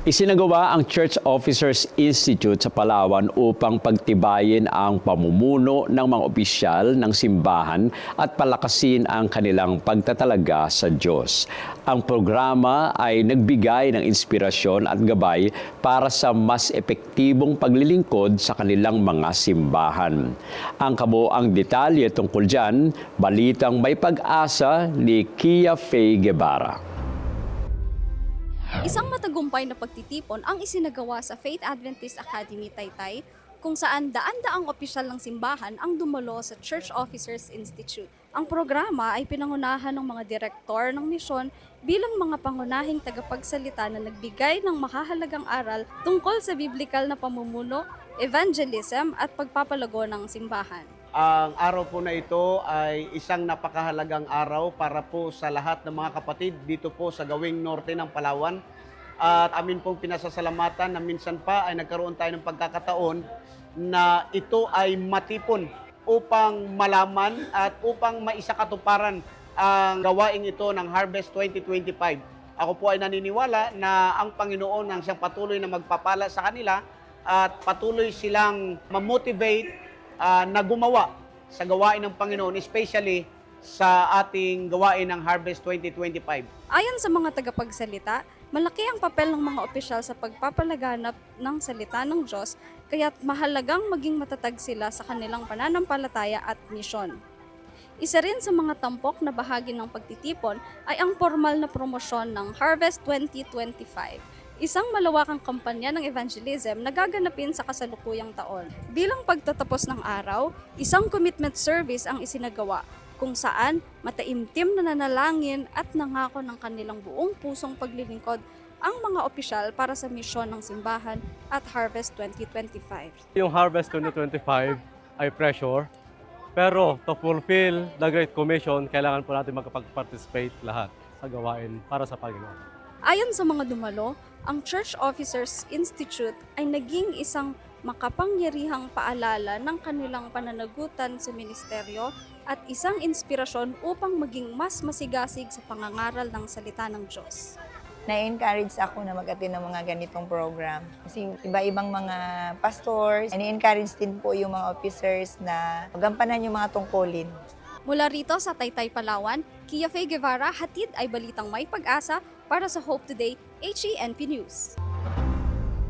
Isinagawa ang Church Officers Institute sa Palawan upang pagtibayin ang pamumuno ng mga opisyal ng simbahan at palakasin ang kanilang pagtatalaga sa Diyos. Ang programa ay nagbigay ng inspirasyon at gabay para sa mas epektibong paglilingkod sa kanilang mga simbahan. Ang kabuang detalye tungkol dyan, balitang may pag-asa ni Kia Faye Guevara. Isang matagumpay na pagtitipon ang isinagawa sa Faith Adventist Academy Taytay kung saan daan-daang opisyal ng simbahan ang dumalo sa Church Officers Institute. Ang programa ay pinangunahan ng mga direktor ng misyon bilang mga pangunahing tagapagsalita na nagbigay ng makahalagang aral tungkol sa biblikal na pamumuno, evangelism at pagpapalago ng simbahan. Ang araw po na ito ay isang napakahalagang araw para po sa lahat ng mga kapatid dito po sa gawing norte ng Palawan. At amin pong pinasasalamatan na minsan pa ay nagkaroon tayo ng pagkakataon na ito ay matipon upang malaman at upang maisakatuparan ang gawaing ito ng Harvest 2025. Ako po ay naniniwala na ang Panginoon ang siyang patuloy na magpapala sa kanila at patuloy silang mamotivate ah, na gumawa sa gawain ng Panginoon, especially sa ating gawain ng Harvest 2025. Ayon sa mga tagapagsalita, malaki ang papel ng mga opisyal sa pagpapalaganap ng salita ng Diyos, kaya't mahalagang maging matatag sila sa kanilang pananampalataya at misyon. Isa rin sa mga tampok na bahagi ng pagtitipon ay ang formal na promosyon ng Harvest 2025, isang malawakang kampanya ng evangelism na gaganapin sa kasalukuyang taon. Bilang pagtatapos ng araw, isang commitment service ang isinagawa kung saan mataimtim na nanalangin at nangako ng kanilang buong pusong paglilingkod ang mga opisyal para sa misyon ng simbahan at Harvest 2025. Yung Harvest 2025 ay pressure, pero to fulfill the Great Commission, kailangan po natin makapag-participate lahat sa gawain para sa Panginoon. Ayon sa mga dumalo, ang Church Officers Institute ay naging isang makapangyarihang paalala ng kanilang pananagutan sa ministeryo at isang inspirasyon upang maging mas masigasig sa pangangaral ng salita ng Diyos. na-encourage ako na mag-attend ng mga ganitong program. Kasi iba-ibang mga pastors, na-encourage din po yung mga officers na magampanan yung mga tungkulin. Mula rito sa Taytay, Palawan, Kia Faye Guevara, hatid ay balitang may pag-asa para sa Hope Today, HENP News.